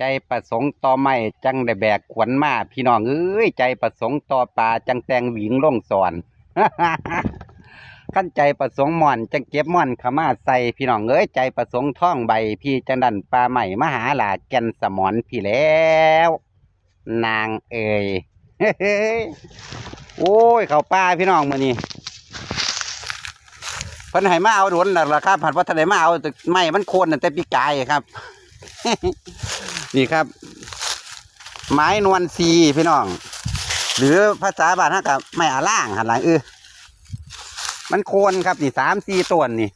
ใจประสงค์ต่อไม่จังได้แบกขวนมาพี่น้องเอ้ยใจประสงค์ต่อปลาจังแตงหวิงลงสอนขั้นใจประสงค์ม่อนจังเก็บม่อนขมาใส่พี่น้องเอ้ยใจประสงค์ท่องใบพี่จังดันปลาใหม่มหาหลาแกนสมอนพี่แล้ว นางเอ่ยโอ้ยเขาป้าพี่น้องมือนี้เพิ่นให้มาเอาโดนแล้วล่ะครับผัดว่าทะเลมาเอาไม่มันโคนแต่ปีกายครับ นี่ครับ ไม้นวลซีพี่น้อง หรือภาษาบ้านฮะกับไม้อาล่างหันหลังเออมันโคนครับนี่สามสี่ต้นนี่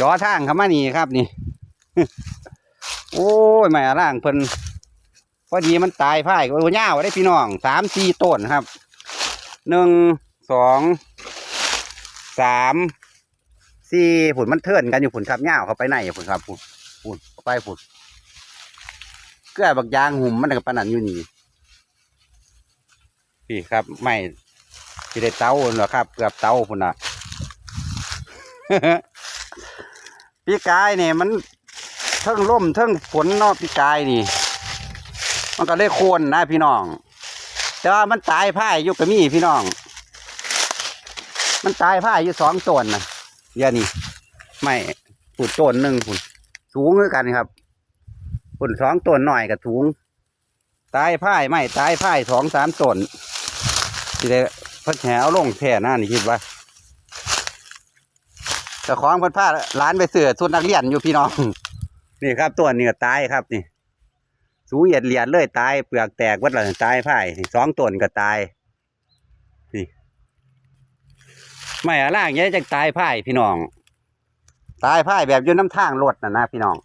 จอทางเขามานี่ครับนี่ โอ้ยไม้อาล่างเพิ่นพอดีมันตายพ่ายโอ้ยาวได้พี่น้องสามสี่ต้นครับหนึ่งสองสามสี่ผุนมันเทินกันอยู่ผุนครับยาวเข้าไปในผุนครับผุนผุนไปผุน เกลือบักยางหุ่มมันกับปนันอยู่นี่พี่ครับไม่ที่ได้เต้าเหรอครับ เกือบเต้าผุนอะพี่กายเนี่ยมันเทิงล่มเทิงฝนเนอกพี่กายนี่ มันก็เลยโคนนะพี่น้อง แต่ว่ามันตายพ่ายอยู่กับมี่พี่น้อง มันตายพ่ายอยู่สองต้นนะเดี๋ยวนี้ไม่ผุดต้นหนึ่งผุดสูงเหมือนกันครับ ผุดสองต้นหน่อยกับสูงตายพ่ายไม่ตายพ่ายสองสามต้นที่ได้พัดแหวลงแท่หน้านี่คิดว่าแต่ของพันผ้าร้านไปเสือสุดนักเรียนอยู่พี่น้อง นี่ครับตัวนี้ก็ตายครับนี่ สูเหยียดเหรียญเลยตายเปลือกแตกวัดละตายพ่ายสองต้นก็ตายนี่ไม่อะล่างเนี้ยจะตายพ่ายพี่น้อง ตายพ่ายแบบยืนน้ำทางรถน่ะนะพี่น้อง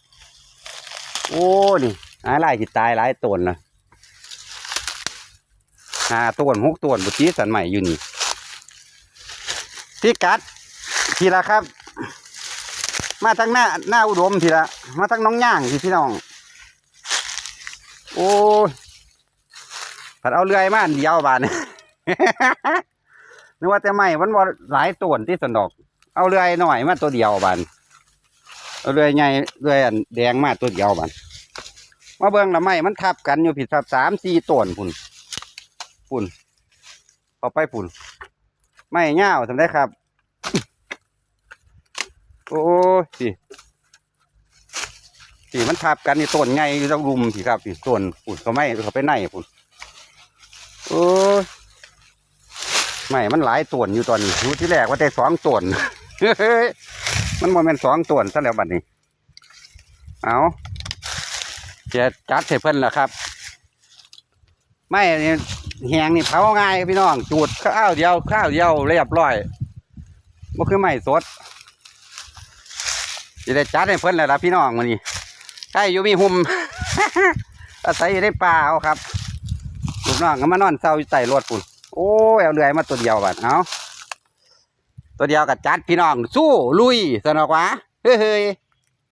โอ้นี่อะไรที่ตายหลายต้นนะห้าตนหกต้นบุตรีสันใหม่อยู่นี่พี่กัดทีละครับ มาทั้งหน้าหน้าอุดมทีละ มาทั้งน้องย่างทีพี่น้อง โอ้ผัดเอาเลื่อยมานเดียวบานนึกว่าแต่ไม่มันว่าหลายต้นที่สนดอก เอาเลื่อยหน่อยมาตัวเดียวบาน เอาเลื่อยใหญ่เลื่อยอันแดงมาตัวเดียวบานมาเบิ่งละไม่มันทับกันอยู่ผิดทับสามสี่ต้นพุ่นพุ่นเอาไปพุ่นไม่เง่าทำได้ครับ โอ้ยสิสีมันทับกันนี่ต้นไงอยู่ต้องรุมสิครับนี่ต้นปุ่นเขาไม่เขาไปไหนปุ่นโอ้ไม่มันหลายต้นอยู่ตอนนี้ที่แรกว่าแต่สองต้น มันโมเมนสองต้นซะแล้วบัดนี้ เอาจะจัดให้เพิ่นละครับไม่แหงนี่เผาง่ายพี่น้อง จูดข้าวเดียวข้าวเดียวเรียบร้อยมันคือไม่สดจะได้จัดให้เพิ่นแล้วล่ะพี่น้องมันนี้ใช่อยู่มีหุ่มอาศัยอยู่ในป่าเอาครับลูกน้องก็มานอนเศร้าอยู่ใต้รถปุ่นโอ้ยเอาเรือยมาตัวเดียวบัดเอา ตัวเดียวกับจัดพี่น้องสู้ลุยสนอกวะเฮ้ย